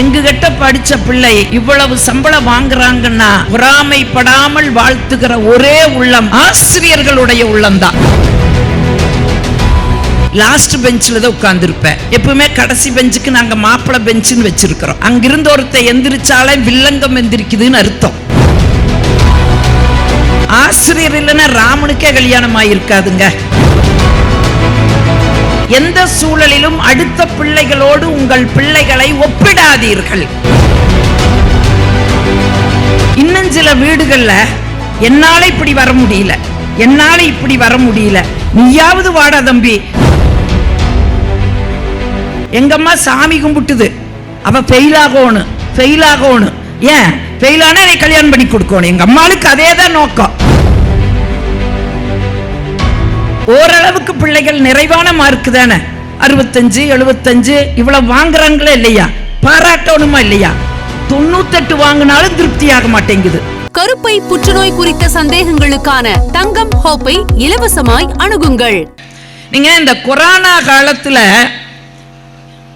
எங்க கிட்ட படிச்ச பிள்ளை இவ்வளவு சம்பளம் வாங்குறாங்கன்னா பொறாமைப்படாமல் வாழ்த்துகிற ஒரே உள்ளம் ஆசிரியர்களுடைய உள்ளம்தான். லாஸ்ட் பெஞ்சில் தான் உட்கார்ந்துருப்பேன். எப்பவுமே கடைசி பெஞ்சுக்கு நாங்க மாப்பிள்ளை பெஞ்சுன்னு வச்சிருக்கிறோம். அங்கிருந்து ஒருத்த எந்திரிச்சாலே வில்லங்கம் எந்திரிக்குதுன்னு அர்த்தம். ஆசிரியர் இல்லைன்னா ராமனுக்கே கல்யாணம் ஆயிருக்காதுங்க எந்த சூழலிலும் அடுத்த பிள்ளைகளோடு உங்கள் பிள்ளைகளை ஒப்பிடாதீர்கள். இன்னும் சில வீடுகள்ல என்னால இப்படி வர முடியல. என்னால இப்படி வர முடியல. நீயாவது வாடா தம்பி. எங்கம்மா சாமி கும்பிட்டுது. அவ ஃபெயில் ஆகணும் ஃபெயில் ஆகணும் ஏன்? ஃபெயில் ஆனா கல்யாணம் பண்ணி கொடுக்கணும் எங்க அம்மாளுக்கு அதே தான் நோக்கம். ஓரளவுக்கு பிள்ளைகள் நிறைவான மார்க் தானே? அறுபத்தஞ்சு எழுபத்தஞ்சு இவ்வளவு வாங்குறாங்களே இல்லையா? பாராட்டணுமா இல்லையா? தொண்ணூத்தெட்டு வாங்கினாலும் திருப்தியாக மாட்டேங்குது. கருப்பை புற்றுநோய் குறித்த சந்தேகங்களுக்கான தங்கம் ஹோப்பை இலவசமாய் அணுகுங்கள். நீங்க இந்த கொரோனா காலத்துல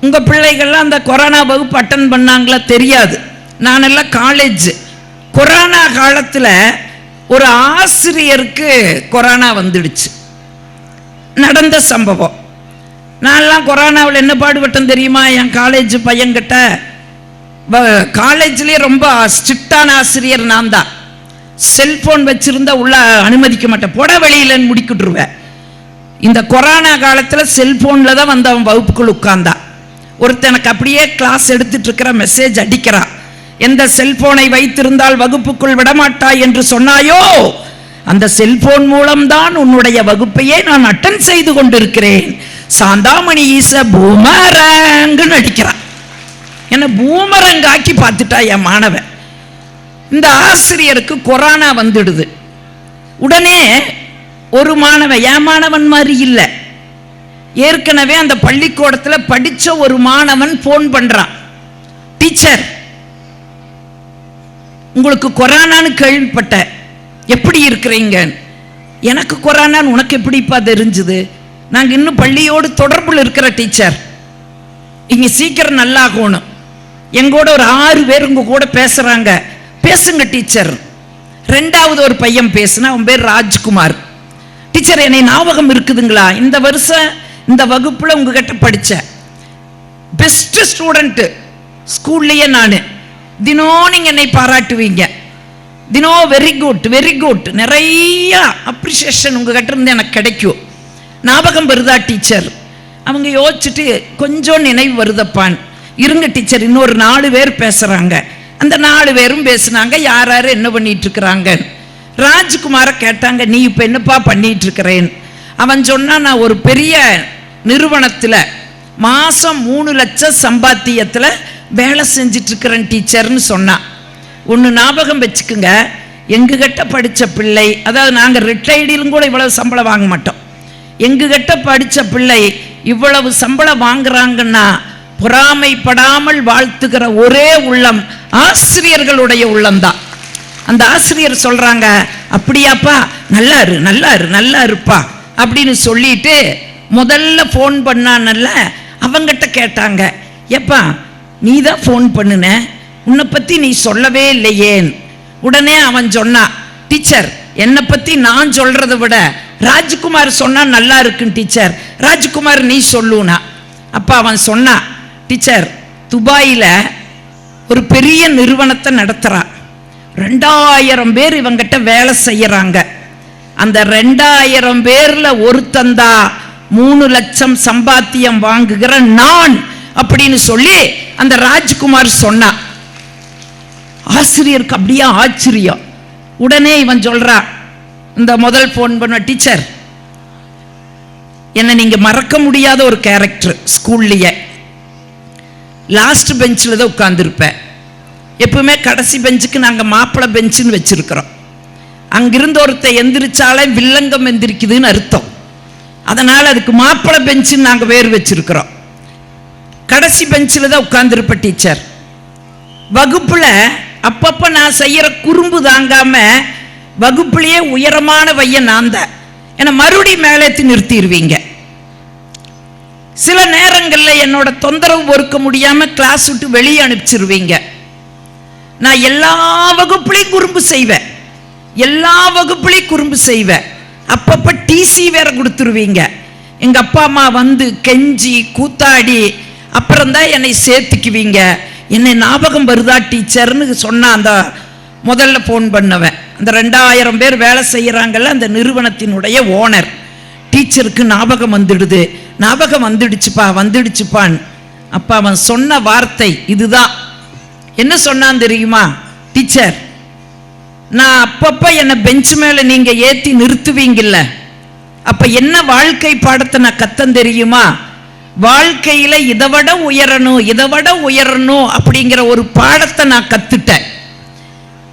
உங்க பிள்ளைகள்லாம் அந்த கொரோனா வகுப்பு அட்டன் பண்ணாங்களா தெரியாது. நானெல்லாம் காலேஜ் கொரோனா காலத்துல ஒரு ஆசிரியருக்கு கொரோனா வந்துடுச்சு. நடந்த சம்பவம். நான்லாம் கொரோனாவில் என்ன பாடுபட்டேன் தெரியுமா? என் காலேஜ் பையன்கிட்ட காலேஜ்லேயே ரொம்ப ஸ்ட்ரிக்டான ஆசிரியர் நான் தான் செல்போன் வச்சுருந்தா உள்ள அனுமதிக்க மாட்டேன். புட வெளியிலன்னு முடிக்கிட்டுருவேன். இந்த கொரோனா காலத்தில் செல்போனில் தான் வந்து அவன் வகுப்புக்குள் உட்கார்ந்தான். ஒருத்தனுக்கு அப்படியே கிளாஸ் எடுத்துட்டு இருக்கிற மெசேஜ் அடிக்கிறான். எந்த செல்போனை வைத்திருந்தால் வகுப்புக்குள் விடமாட்டாய் என்று சொன்னாயோ? அந்த செல்போன் மூலம்தான் உன்னுடைய வகுப்பையே நான் அட்டன் செய்து கொண்டிருக்கிறேன். சாந்தாமணி ஈச பூமரங்குன்னு அடிக்கிறான் என்ன பூமரங்காக்கி பார்த்துட்டா என் மாணவன். இந்த ஆசிரியருக்கு கொரோனா வந்துடுது. உடனே ஒரு மாணவன் என் மாணவன் மாதிரி இல்லை. ஏற்கனவே அந்த பள்ளிக்கூடத்தில் படிச்ச ஒரு மாணவன் ஃபோன் பண்றான். டீச்சர் உங்களுக்கு கொரோனான்னு கேள்விப்பட்டேன். எப்படி இருக்கிறீங்க? எனக்கு கொரோனான்னு உனக்கு எப்படிப்பா தெரிஞ்சுது? நாங்கள் இன்னும் பள்ளியோடு தொடர்பில் இருக்கிற டீச்சர். இங்கே சீக்கிரம் நல்லாகணும். எங்கூட ஒரு ஆறு பேர் உங்க கூட பேசுகிறாங்க பேசுங்க டீச்சர். ரெண்டாவது ஒரு பையன் பேசுனா அவன் பேர் ராஜ்குமார். டீச்சர் என்னை ஞாபகம் இருக்குதுங்களா? இந்த வருஷம் இந்த வகுப்பில் உங்ககிட்ட படித்தேன் பெஸ்ட்டு ஸ்டூடெண்ட்டு ஸ்கூல்லையே நான். தினம் நீங்கள் என்னை பாராட்டுவீங்க. தினோ வெரி குட் வெரி குட் நிறைய அப்ரிசியேஷன் உங்ககிட்ட இருந்து எனக்கு கிடைக்கும். ஞாபகம் வருதா டீச்சர் அவங்க யோசிச்சுட்டு கொஞ்சம் நினைவு வருதப்பான். இருங்க டீச்சர் இன்னொரு நாலு பேர் பேசுறாங்க. அந்த நாலு பேரும் பேசுனாங்க யார் யார் என்ன பண்ணிட்டு இருக்கிறாங்க? ராஜ்குமாரை கேட்டாங்க நீ இப்போ என்னப்பா பண்ணிட்டு இருக்கிறேன்? அவன் சொன்னா நான் ஒரு பெரிய நிறுவனத்தில் மாசம் மூணு லட்சம் சம்பாத்தியத்தில் வேலை செஞ்சிட்டு இருக்கிறேன் டீச்சர்னு சொன்னான். ஒன்று ஞாபகம் வச்சுக்குங்க. எங்ககிட்ட படித்த பிள்ளை அதாவது நாங்கள் ரிட்டையர்டிலும் கூட இவ்வளவு சம்பளம் வாங்க மாட்டோம். எங்ககிட்ட படித்த பிள்ளை இவ்வளவு சம்பளம் வாங்குறாங்கன்னா பொறாமைப்படாமல் வாழ்த்துகிற ஒரே உள்ளம் ஆசிரியர்களுடைய உள்ளம்தான். அந்த ஆசிரியர் சொல்கிறாங்க அப்படியாப்பா நல்லா இரு நல்லா இரு நல்லா இருப்பா அப்படின்னு சொல்லிட்டு முதல்ல ஃபோன் பண்ணானல்ல அவங்ககிட்ட கேட்டாங்க ஏப்பா நீ தான் ஃபோன் பண்ணுன? உன்னை பத்தி நீ சொல்லவே இல்லையேன். உடனே அவன் சொன்னான் டீச்சர் என்னை பத்தி நான் சொல்கிறத விட ராஜ்குமார் சொன்னா நல்லா இருக்குன்னு டீச்சர். ராஜ்குமார் நீ சொல்லுனா. அப்ப அவன் சொன்னான் டீச்சர் துபாயில ஒரு பெரிய நிறுவனத்தை நடத்துறான். ரெண்டாயிரம் பேர் இவங்கிட்ட வேலை செய்யறாங்க. அந்த ரெண்டாயிரம் பேர்ல ஒருத்தந்தா மூணு லட்சம் சம்பாத்தியம் வாங்குகிற நான். அப்படின்னு சொல்லி அந்த ராஜ்குமார் சொன்னான் ஆசிரியருக்கு அப்படியே ஆச்சரியம்? உடனே இவன் சொல்றா இந்த முதல் ஃபோன் பண்ண டீச்சர் என்ன நீங்க மறக்க முடியாத ஒரு கேரக்டர் ஸ்கூல்லையே லாஸ்ட் பெஞ்சில் தான் உட்காந்துருப்பேன் எப்பவுமே கடைசி பெஞ்சுக்கு நாங்கள் மாப்பிளை பெஞ்சுன்னு வச்சுருக்கிறோம். அங்கிருந்து ஒருத்த எந்திரிச்சாலே வில்லங்கம் எந்திரிக்குதுன்னு அர்த்தம். அதனால் அதுக்கு மாப்பிளை பெஞ்சுன்னு நாங்கள் வேறு வச்சிருக்கிறோம். கடைசி பெஞ்சில் தான் உட்காந்துருப்பேன் டீச்சர் வகுப்பில் அப்பப்ப நான் செய்யற குறும்பு தாங்காம வகுப்புலயே உயரமான பையன் நான் தான். என்னை மறுபடியும் மேலேத்தி நிறுத்திடுவீங்க சில நேரங்கள்ல என்னோட தொந்தரவு பொறுக்க முடியாம கிளாஸ் விட்டு வெளியே அனுப்பிச்சிருவீங்க. நான் எல்லா வகுப்புலையும் குறும்பு செய்வேன். எல்லா வகுப்புலையும் குறும்பு செய்வேன். அப்பப்ப டிசி வேற கொடுத்துருவீங்க. எங்க அப்பா அம்மா வந்து கெஞ்சி கூத்தாடி அப்புறம் தான் என்னை சேர்த்துக்குவீங்க. என்னை ஞாபகம் வருதா டீச்சர்னு சொன்ன அந்த முதல்ல ஃபோன் பண்ணவன். அந்த ரெண்டாயிரம் பேர் வேலை செய்கிறாங்கல்ல அந்த நிறுவனத்தினுடைய ஓனர் டீச்சருக்கு ஞாபகம் வந்துடுது. ஞாபகம் வந்துடுச்சுப்பா வந்துடுச்சுப்பான். அப்போ அவன் சொன்ன வார்த்தை இதுதான். என்ன சொன்னான் தெரியுமா? டீச்சர் நான் அப்பப்போ என்னை பெஞ்ச் மேலே நீங்கள் ஏற்றி நிறுத்துவீங்கல்ல. அப்போ என்ன வாழ்க்கை பாடத்தை நான் கத்தம் தெரியுமா? வாழ்க்கையில இதை விட உயரணும் இதை விட உயரணும் அப்படிங்கிற ஒரு பாடத்தை நான் கத்துட்டேன்.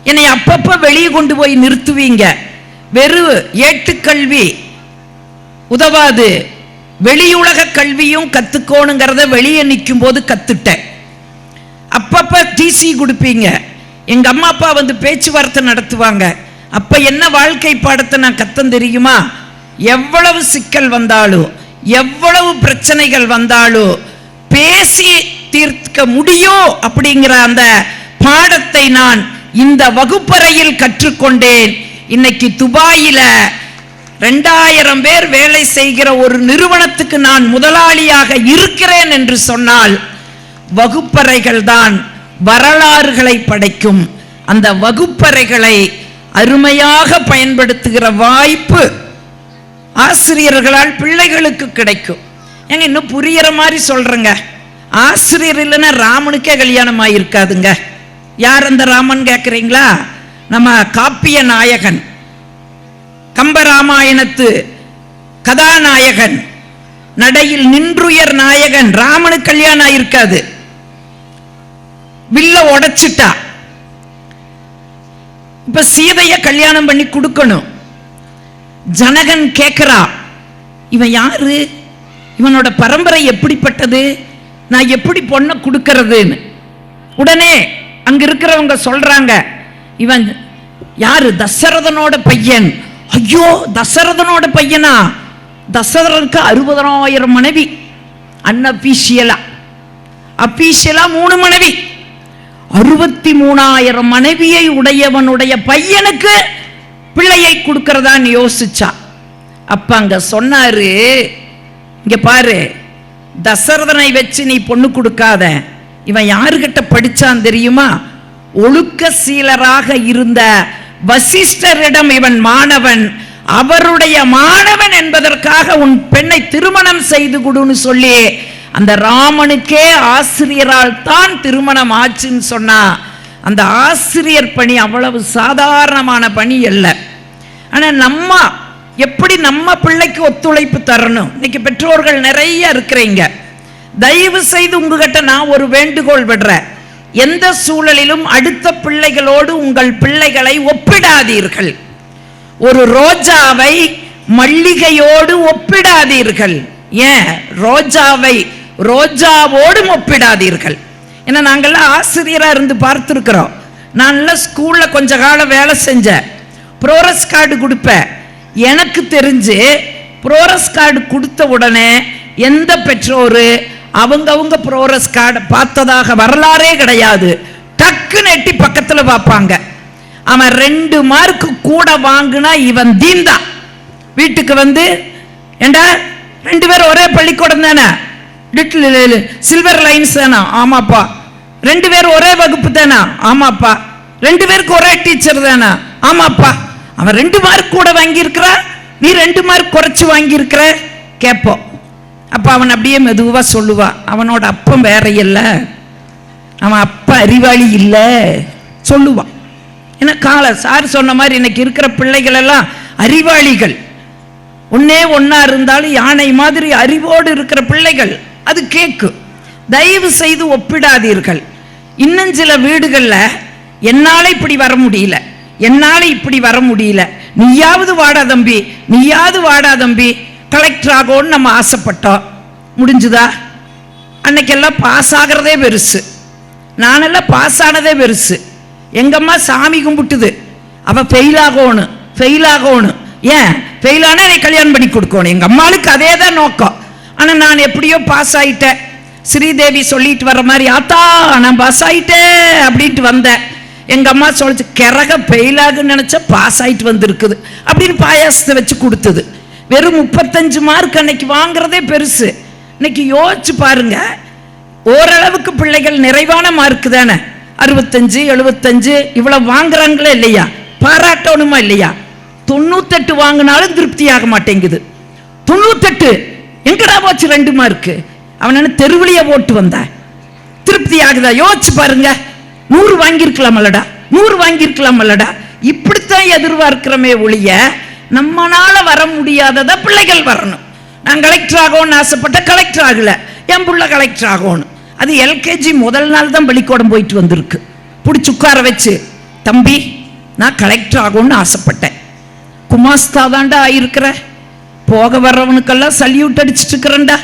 என்னை அப்பப்ப வெளியே கொண்டு போய் நிறுத்துவீங்க. வெறும் ஏட்டுக்கல்வி உதவாது. வெளியுலக கல்வியும் கத்துக்கோணுங்கிறத வெளியே நிற்கும் போது கத்துட்டேன். அப்பப்ப டிசி கொடுப்பீங்க. எங்க அம்மா அப்பா வந்து பேச்சுவார்த்தை நடத்துவாங்க. அப்ப என்ன வாழ்க்கை பாடத்தை நான் கத்தம் தெரியுமா? எவ்வளவு சிக்கல் வந்தாலும் எவ்வளவு பிரச்சனைகள் வந்தாலும் பேசி தீர்க்க முடியும் அப்படிங்கிற அந்த பாடத்தை நான் இந்த வகுப்பறையில் கற்றுக்கொண்டேன். இன்னைக்கு துபாயில ரெண்டாயிரம் பேர் வேலை செய்கிற ஒரு நிறுவனத்துக்கு நான் முதலாளியாக இருக்கிறேன் என்று சொன்னால் வகுப்பறைகள் தான் வரலாறுகளை படைக்கும். அந்த வகுப்பறைகளை அருமையாக பயன்படுத்துகிற வாய்ப்பு ஆசிரியர்களால் பிள்ளைகளுக்கு கிடைக்கும். ஏங்க இன்னும் புரியற மாதிரி சொல்றேங்க. ஆசிரியர் இல்லைன்னா ராமனுக்கே கல்யாணம் ஆயிருக்காதுங்க யார் அந்த ராமன் கேட்குறீங்களா நம்ம காப்பிய நாயகன். கம்பராமாயணத்து கதாநாயகன். நடையில் நின்றுயர் நாயகன். ராமனுக்கு கல்யாணம் ஆயிருக்காது வில்ல உடைச்சிட்டா. இப்ப சீதைய கல்யாணம் பண்ணி கொடுக்கணும். ஜனகன் கேட்கிறா இவன் யாரு? இவனோட பரம்பரை எப்படிப்பட்டது? நான் எப்படி பொண்ணை கொடுக்கறதுன்னு. உடனே அங்க இருக்கிறவங்க சொல்றாங்க இவன் யாரு? தசரதனோட பையன். ஐயோ தசரதனோட பையனா? தசரதனுக்கு அறுபதனாயிரம் மனைவி. அன்அபிஷியலா அபிஷியலா மூணு மனைவி. அறுபத்தி மூணாயிரம் மனைவியை உடையவனுடைய பையனுக்கு பிள்ளையை கொடுக்கறதான்னு யோசிச்சா. அப்ப அங்க சொன்னாரு இங்க பாரு தசரதனை வச்சு நீ பொண்ணு கொடுக்காத. இவன் யாருகிட்ட படிச்சான் தெரியுமா? ஒழுக்க சீலராக இருந்த வசிஷ்டரிடம் இவன் மாணவன். அவருடைய மாணவன் என்பதற்காக உன் பெண்ணை திருமணம் செய்து கொடுன்னு சொல்லி அந்த ராமனுக்கே ஆசிரியரால் தான் திருமணம் ஆச்சுன்னு சொன்னா அந்த ஆசிரியர் பணி அவ்வளவு சாதாரணமான பணி அல்ல. ஆனால் நம்ம எப்படி நம்ம பிள்ளைக்கு ஒத்துழைப்பு தரணும்? இன்னைக்கு பெற்றோர்கள் நிறைய இருக்கிறீங்க. தயவு செய்து உங்ககிட்ட நான் ஒரு வேண்டுகோள் விடுறேன். எந்த சூழலிலும் அடுத்த பிள்ளைகளோடு உங்கள் பிள்ளைகளை ஒப்பிடாதீர்கள். ஒரு ரோஜாவை மல்லிகையோடு ஒப்பிடாதீர்கள். ஏன்? ரோஜாவை ரோஜாவோடும் ஒப்பிடாதீர்கள். ஏன்னா நாங்கள்லாம் ஆசிரியராக இருந்து பார்த்துருக்குறோம். நான்லாம் ஸ்கூலில் கொஞ்ச காலம் வேலை செஞ்சேன். ப்ரோரஸ் கார்டு கொடுப்பேன். எனக்கு தெரிஞ்சு ப்ரோரஸ் கார்டு கொடுத்த உடனே எந்த பெற்றோர் அவங்கவுங்க ப்ரோரஸ் கார்டு பார்த்ததாக வரலாறே கிடையாது. டக்குன்னு நெட்டி பக்கத்தில் பார்ப்பாங்க. அவன் ரெண்டு மார்க்கு கூட வாங்கினா இவன் தீந்தான் வீட்டுக்கு வந்து ஏண்டா ரெண்டு பேரும் ஒரே பள்ளிக்கூடம் தானே? லிட்டில் சில்வர் லைன்ஸ் தானா? ஆமாப்பா. ரெண்டு பேரும் ஒரே வகுப்பு தானா? ஆமாப்பா. ரெண்டு பேருக்கு ஒரே டீச்சர் தானா? ஆமாப்பா. அவன் ரெண்டு மார்க் கூட வாங்கியிருக்கிறா நீ ரெண்டு மார்க் குறைச்சு வாங்கியிருக்கிற? கேட்போம். அப்ப அவன் அப்படியே மெதுவா சொல்லுவான் அவனோட அப்பம் வேற இல்ல. அவன் அப்பா அறிவாளி இல்ல. சொல்லுவான் ஏன்னா கால சார் சொன்ன மாதிரி இன்னைக்கு இருக்கிற பிள்ளைகள் எல்லாம் அறிவாளிகள். ஒன்னே ஒன்னா இருந்தாலும் யானை மாதிரி அறிவோடு இருக்கிற பிள்ளைகள். அது கேக்கு. தயவு செய்து ஒப்பிடாதீர்கள். இன்னும் சில வீடுகள்ல என்னால இப்படி வர முடியல. என்னால் இப்படி வர முடியல. நீயாவது வாடா தம்பி நீயாவது வாடா தம்பி. கலெக்டர் ஆகோன்னு நம்ம ஆசைப்பட்டோம் முடிஞ்சுதா? அன்னைக்கெல்லாம் பாஸ் ஆகிறதே பெருசு. நானெல்லாம் பாஸ் ஆனதே பெருசு. எங்கம்மா சாமி கும்பிட்டுது. அவள் ஃபெயில் ஆகணும் ஃபெயில் ஆகணும் ஏன்? ஃபெயில் ஆனால் என்னை கல்யாணம் பண்ணி கொடுக்கணும் எங்கள் அம்மாளுக்கு அதே தான் நோக்கம். ஆனால் நான் எப்படியோ பாஸ் ஆகிட்டேன் ஸ்ரீதேவி சொல்லிட்டு வர்ற மாதிரி ஆத்தா நான் பாஸ் ஆகிட்டேன் அப்படின்ட்டு வந்தேன். எங்க அம்மா சொல்லிச்சு கிறக பெயிலாகுன்னு நினைச்சா பாஸ் ஆயிட்டு வந்திருக்குது. அப்படின்னு பாயாசத்தை வச்சு கொடுத்தது. வெறும் முப்பத்தஞ்சு மார்க் அன்னைக்கு வாங்குறதே பெருசு. இன்னைக்கு யோசிச்சு பாருங்க ஓரளவுக்கு பிள்ளைகள் நிறைவான மார்க் தானே? அறுபத்தஞ்சு எழுபத்தஞ்சு இவ்வளவு வாங்குறாங்களே இல்லையா? பாராட்டணுமா இல்லையா? தொண்ணூத்தெட்டு வாங்கினாலும் திருப்தி ஆக மாட்டேங்குது. தொண்ணூத்தெட்டு எங்கடா போச்சு ரெண்டு மார்க்கு அவன் என்ன தெருவிலிய போட்டு வந்தான். திருப்தி ஆகுதா? யோசிச்சு பாருங்க. நூறு வாங்கியிருக்கலாமல்லடா நூறு வாங்கியிருக்கலாமல்லடா. இப்படித்தான் எதிர்பார்க்கிறோமே ஒழிய நம்மளால வர முடியாததா பிள்ளைகள் வரணும். நான் கலெக்டர் ஆகணும்னு ஆசைப்பட்ட கலெக்டர் ஆகல என் புள்ள கலெக்டர் ஆகணும் அது எல்கேஜி முதல் நாள் தான் பள்ளிக்கூடம் போயிட்டு வந்திருக்கு. பிடிச்சி உட்கார வச்சு தம்பி நான் கலெக்டர் ஆகணும்னு ஆசைப்பட்டேன். குமாஸ்தா தாண்டா ஆயிருக்கிற? போக வர்றவனுக்கெல்லாம் சல்யூட் அடிச்சிட்டு இருக்கிறண்டா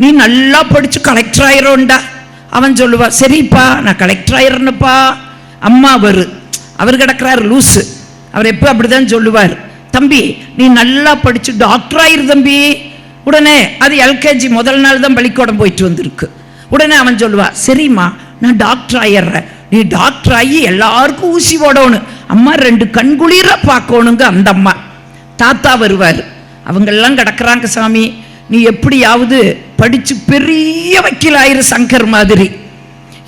நீ நல்லா படிச்சு கலெக்டர் ஆயிரோண்டா அவன் சொல்லுவா சரிப்பா நான் கலெக்டர் ஆயிரணுப்பா அம்மா வரு. அவர் கிடக்குறாரு லூஸு அவர் எப்போ அப்படிதான் சொல்லுவார். தம்பி நீ நல்லா படிச்சு டாக்டர் ஆயிரு தம்பி. உடனே அது எல்கேஜி முதல் நாள் தான் பள்ளிக்கூடம் போயிட்டு வந்திருக்கு. உடனே அவன் சொல்லுவா சரிம்மா நான் டாக்டர் ஆயிடுறேன். நீ டாக்டர் ஆகி எல்லாருக்கும் ஊசி போடணும். அம்மா ரெண்டு கண்குளிர பார்க்கணுங்க அந்த அம்மா. தாத்தா வருவார். அவங்கெல்லாம் கிடக்குறாங்க சாமி. நீ எப்படியாவது படிச்சு பெரிய வக்கீல் ஆயிரு சங்கர் மாதிரி.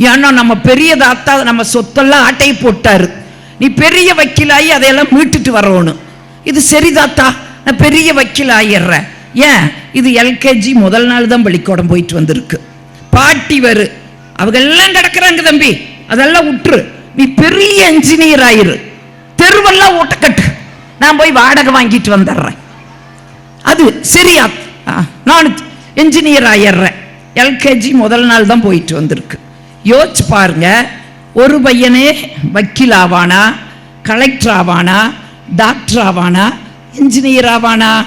ஏன்னா நம்ம பெரிய தாத்தா நம்ம சொத்தெல்லாம் ஆட்டை போட்டாரு. நீ பெரிய வக்கீலாகி அதையெல்லாம் மீட்டுட்டு வரணும். இது சரி தாத்தா நான் பெரிய வக்கீல் ஆயிடுறேன் ஏன்? இது எல்கேஜி முதல் நாள் தான் பள்ளிக்கூடம் போயிட்டு வந்திருக்கு. பாட்டி வரு. அவங்க எல்லாம் கிடக்குறாங்க தம்பி. அதெல்லாம் விட்டுரு நீ பெரிய என்ஜினியர் ஆயிரு. தெருவெல்லாம் ஓட்டக்கட்டு. நான் போய் வாடகை வாங்கிட்டு வந்துடுறேன் அது சரியா நான் என்ஜினியர் ஆயிடுறேன் எல்கேஜி முதல் நாள் தான் போயிட்டு வந்திருக்கு. யோசிச்சு பாருங்க ஒரு பையனே வக்கீல் ஆவானா கலெக்டர் ஆவானா டாக்டர் ஆவானா இன்ஜினியர் ஆவானா?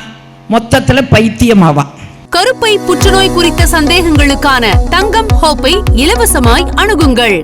மொத்தத்தில் பைத்தியம் ஆவான். கருப்பை புற்றுநோய் குறித்த சந்தேகங்களுக்கான தங்கம் ஹோப்பை இலவசமாய் அணுகுங்கள்.